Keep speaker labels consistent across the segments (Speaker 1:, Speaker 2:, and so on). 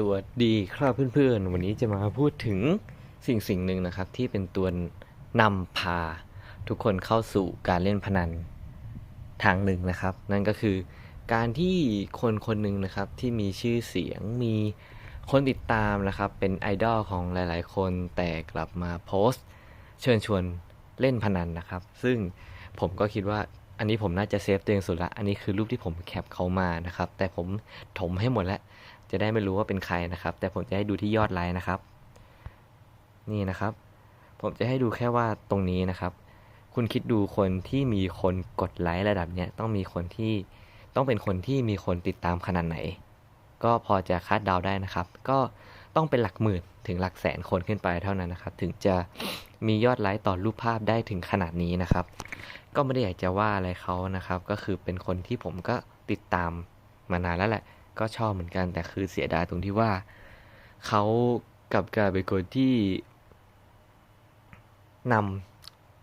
Speaker 1: สวัสดีครับเพื่อนๆ วันนี้จะมาพูดถึงสิ่งสิ่งหนึ่งนะครับ ที่เป็นตัวนำพา ทุกคนเข้าสู่การเล่นพนันทางหนึ่งนะครับ นั่นก็คือการที่คนคนหนึ่งนะครับที่มีชื่อเสียงมีคนติดตามนะครับ เป็นไอดอลของหลายๆ คนแต่กลับมาโพสต์ เชิญชวนเล่นพนันนะครับ ซึ่งผมก็คิดว่า อันนี้ผมน่าจะเซฟตัวเองสุดละ อันนี้คือรูปที่ผมแคปเขามานะครับ แต่ผมถมให้หมดแล้ว จะได้ไม่รู้ว่าเป็นใครนะครับ แต่ผมจะให้ดูที่ยอดไลค์นะครับ นี่นะครับ ผมจะให้ดูแค่ว่าตรงนี้นะครับ คุณคิดดูคนที่มีคนกดไลค์ระดับเนี้ยต้องมีคนที่ต้องเป็นคนที่มีคนติดตามขนาดไหน ก็พอจะคาดเดาได้นะครับ ก็ต้องเป็นหลักหมื่นถึงหลักแสนคนขึ้นไปเท่านั้นนะครับ ถึงจะ มียอดไลค์ต่อรูปภาพได้ถึงขนาดนี้นะครับ ก็ไม่ได้อยากจะว่าอะไรเขานะครับ ก็คือเป็นคนที่ผมก็ติดตามมานานแล้วแหละ ก็ชอบเหมือนกันแต่คือเสียดายตรงที่ว่าเขากับกลายเป็นคนที่น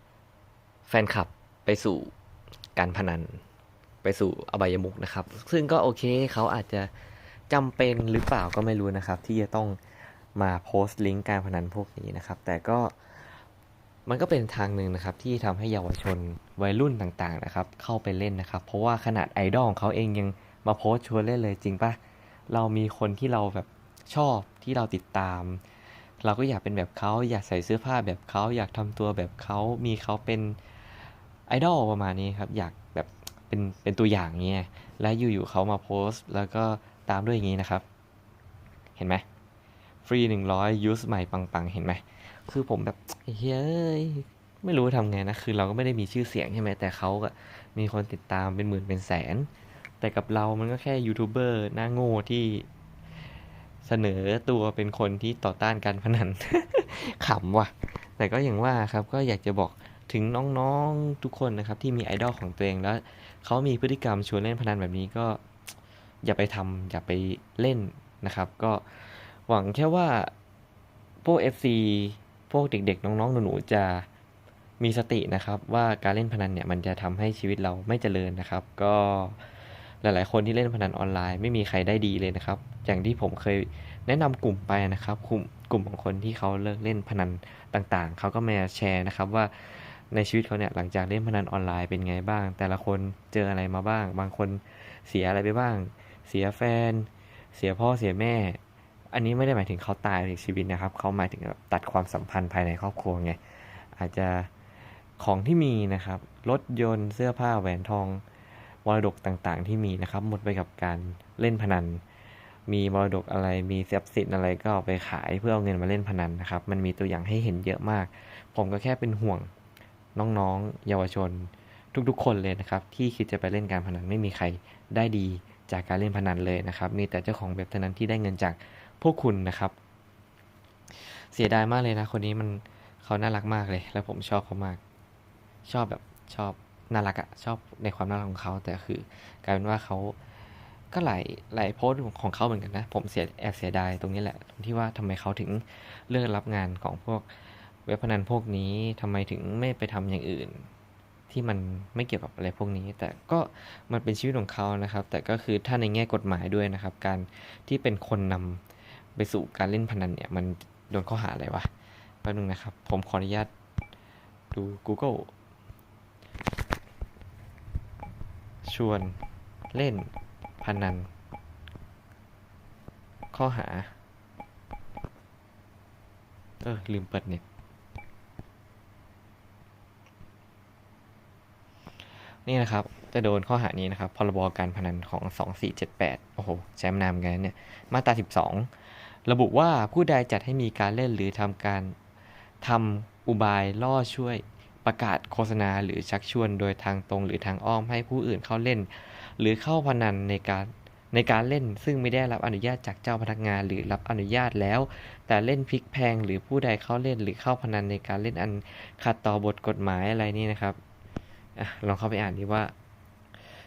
Speaker 1: ำแฟนคลับไปสู่การพนันไปสู่อบายมุกนะครับ ซึ่งก็โอเคเขาอาจจะจำเป็นหรือเปล่าก็ไม่รู้นะครับ ที่จะต้องมาโพสต์ลิงก์การพนันพวกนี้นะครับ แต่ก็ มันก็เป็นทางหนึ่งนะครับที่ทำให้เยาวชนวัยรุ่นต่างๆนะครับเข้าไปเล่นนะครับ เพราะว่าขนาดไอดอลของเขาเองยังมาโพสชวนเล่นเลยจริงปะเรามีคนที่เราแบบชอบที่เราติดตาม เราก็อยากเป็นแบบเขาอยากใส่เสื้อผ้าแบบเขาอยากทำตัวแบบเขามีเขาเป็นไอดอลประมาณนี้ครับอยากแบบเป็นเป็นตัวอย่างเงี้ยและอยู่ๆเขามาโพสต์ แล้วก็ตามด้วยอย่างนี้นะครับ เห็นไหม ฟรีหนึ่งร้อยยูสใหม่ปังๆ เห็นไหม คือผมแบบเฮ้ย ไม่รู้ทำไงนะ คือเราก็ไม่ได้มีชื่อเสียงใช่ไหม แต่เขาก็มีคนติดตามเป็นหมื่นเป็นแสน แต่กับเรามันก็แค่ยูทูบเบอร์หน้าโง่ที่เสนอตัวเป็นคนที่ต่อต้านการพนัน ขำว่ะ แต่ก็อย่างว่าครับ ก็อยากจะบอกถึงน้องๆทุกคนนะครับ ที่มีไอดอลของตัวเองแล้วเขามีพฤติกรรมชวนเล่นพนันแบบนี้ก็ อย่าไปทำอย่าไปเล่นนะครับ ก็ หวังแค่ว่าพวก FC พวกเด็กๆ น้องๆ หนูๆ จะมีสตินะครับว่าการเล่นพนันเนี่ยมันจะทำให้ชีวิตเราไม่เจริญนะครับ ก็หลายๆ คนที่เล่นพนันออนไลน์ไม่มีใครได้ดีเลยนะครับ อย่างที่ผมเคยแนะนำกลุ่มไปนะครับกลุ่มกลุ่มของคนที่เขาเลิกเล่นพนันต่างๆ เขาก็มาแชร์นะครับว่าในชีวิตเขาเนี่ยหลังจากเล่นพนันออนไลน์เป็นไงบ้าง แต่ละคนเจออะไรมาบ้าง บางคนเสียอะไรไปบ้าง เสียแฟน เสียพ่อเสียแม่ อันนี้ไม่ได้หมายถึงเขาตายในชีวิตนะครับ เขาหมายถึงตัดความสัมพันธ์ภายในครอบครัวไง อาจจะของที่มีนะครับ รถยนต์เสื้อผ้าแหวนทองมรดกต่างๆ ที่มีนะครับ หมดไปกับการเล่นพนัน มีมรดกอะไรมีทรัพย์สินอะไรก็ไปขายเพื่อเอาเงินมาเล่นพนันนะครับ มันมีตัวอย่างให้เห็นเยอะมาก ผมก็แค่เป็นห่วงน้องๆ เยาวชน ทุกๆ คนเลยนะครับ ที่คิดจะไปเล่นการพนันไม่มีใครได้ดีจากการเล่นพนันเลยนะครับ มีแต่เจ้าของเว็บเท่านั้นที่ได้เงินจาก พวกคุณนะครับ เสียดายมากเลยนะ คนนี้มันเขาน่ารักมากเลย แล้วผมชอบเขามาก ชอบแบบชอบน่ารักอะชอบในความน่ารักของเขาแต่คือกลายเป็นว่าเขาก็หลายหลายโพสต์ของเขาเหมือนกันนะ ผมเสียแอบเสียดายตรงนี้แหละตรงที่ว่าทำไมเขาถึงเลือกรับงานของพวกเว็บพนันพวกนี้ทำไมถึงไม่ไปทำอย่างอื่น ที่มันไม่เกี่ยวกับอะไรพวกนี้ แต่ก็มันเป็นชีวิตของเขานะครับ แต่ก็คือถ้าในแง่กฎหมายด้วยนะครับ การที่เป็นคนนำ ไปสู่การเล่นพนันเนี่ย มันโดนข้อหาอะไรวะแป๊บนึงนะครับ ผมขออนุญาตดู Google ชวนเล่นพนัน ข้อหา เออ ลืมเปิดเน็ตนี่นะครับ จะโดนข้อหานี้นะครับ พรบการพนันของ 2478 โอ้โห ใช้มานานกันเนี่ย มาตรา 12 ระบุว่าผู้ใดจัดให้มีการเล่นหรือทำการทำอุบายล่อช่วยประกาศโฆษณาหรือชักชวนโดยทางตรงหรือทางอ้อมให้ผู้อื่นเข้าเล่น หรือเข้าพนันในการในการเล่นซึ่งไม่ได้รับอนุญาตจากเจ้าพนักงานหรือรับอนุญาตแล้ว แต่เล่นพลิกแพงหรือผู้ใดเข้าเล่นหรือเข้าพนันในการเล่นอันขัดต่อบทกฎหมายอะไรนี่นะครับอลองเข้าไปอ่านดีว่า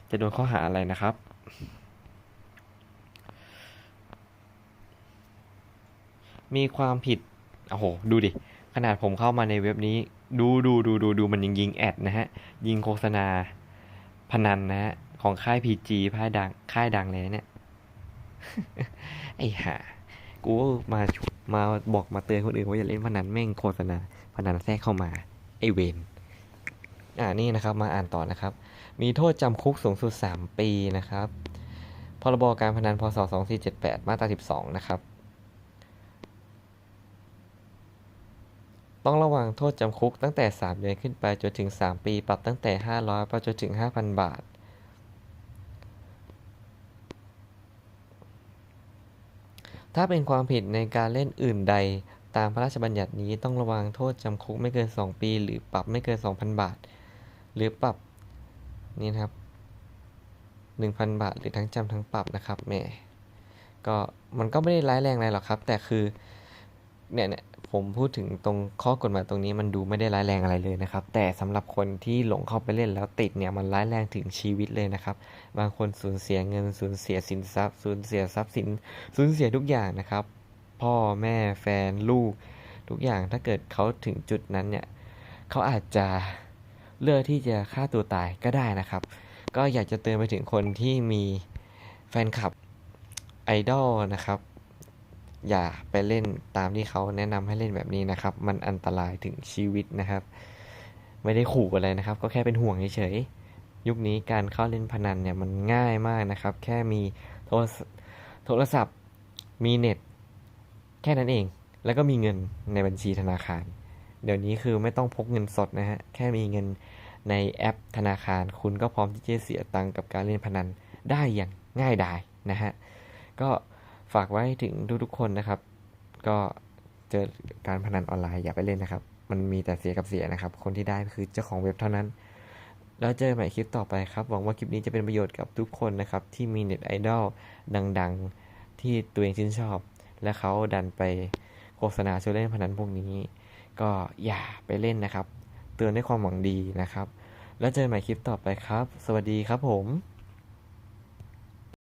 Speaker 1: จะโดนข้อหาอะไรนะครับ มีความผิด โอ้โห ดูดิ ขนาดผมเข้ามาในเว็บนี้ ดูดูดูดูดูมันยิงยิงแอดนะฮะ ยิงโฆษณาพนันนะฮะ ของค่ายพีจีค่ายดัง ค่ายดังเลยเนี่ย ไอ้ห่า กูก็มามาบอกมาเตือนคนอื่นว่าอย่าเล่นพนันแม่งโฆษณาพนันแทรกเข้ามา ไอเวนอ่านี่นะครับ มาอ่านต่อนะครับ มีโทษจำคุกสูงสุด 3 ปีนะครับ พรบการพนันพศ 2478 มาตรา 12 นะครับ ต้องระวังโทษจำคุกตั้งแต่ 3 เดือนขึ้นไปจนถึง 3 ปี ปรับตั้งแต่ 500 ไปจนถึง 5,000 บาท ถ้าเป็นความผิดในการเล่นอื่นใด ตามพระราชบัญญัตินี้ต้องระวังโทษจำคุกไม่เกิน 2 ปี หรือปรับไม่เกิน 2,000 บาท หรือปรับนี่นะครับ 1,000 บาท หรือทั้งจำทั้งปรับนะครับแหมก็มันก็ไม่ได้ร้ายแรงอะไรหรอกครับ แต่คือเนี่ยเนี่ย ผมพูดถึงตรงข้อกฎหมายตรงนี้มันดูไม่ได้ร้ายแรงอะไรเลยนะครับ แต่สำหรับคนที่หลงเข้าไปเล่นแล้วติดเนี่ยมันร้ายแรงถึงชีวิตเลยนะครับ บางคนสูญเสียเงินสูญเสียสินทรัพย์สูญเสียทรัพย์สินสูญเสียทุกอย่างนะครับ พ่อแม่แฟนลูก ทุกอย่างถ้าเกิดเขาถึงจุดนั้นเนี่ยเขาอาจจะเลือกที่จะฆ่าตัวตายก็ได้นะครับ ก็อยากจะเตือนไปถึงคนที่มีแฟนคลับไอดอลนะครับ อย่าไปเล่นตามที่เขาแนะนำให้เล่นแบบนี้นะครับ มันอันตรายถึงชีวิตนะครับ ไม่ได้ขู่อะไรนะครับ ก็แค่เป็นห่วงเฉยๆยุคนี้การเข้าเล่นพนันเนี่ยมันง่ายมากนะครับ แค่มีโทรศโทรศัพท์มีเน็ต แค่นั้นเอง แล้วก็มีเงินในบัญชีธนาคาร เดี๋ยวนี้คือไม่ต้องพกเงินสดนะฮะแค่มีเงินในแอปธนาคาร คุณก็พร้อมที่จะเสียตังค์กับการเล่นพนันได้อย่างง่ายดายนะฮะก็ ฝากไว้ถึงทุกๆคนนะครับ ก็เจอการพนันออนไลน์อย่าไปเล่นนะครับ มันมีแต่เสียกับเสียนะครับ คนที่ได้คือเจ้าของเว็บเท่านั้น แล้วเจอใหม่คลิปต่อไปครับ หวังว่าคลิปนี้จะเป็นประโยชน์กับทุกคนนะครับ ที่มีเน็ตไอดอลดังๆ ที่ตัวเองชื่นชอบ และเขาดันไปโฆษณาชวนเล่นพนันพวกนี้ ก็อย่าไปเล่นนะครับ เตือนด้วยความหวังดีนะครับ แล้วเจอใหม่คลิปต่อไปครับ สวัสดีครับผม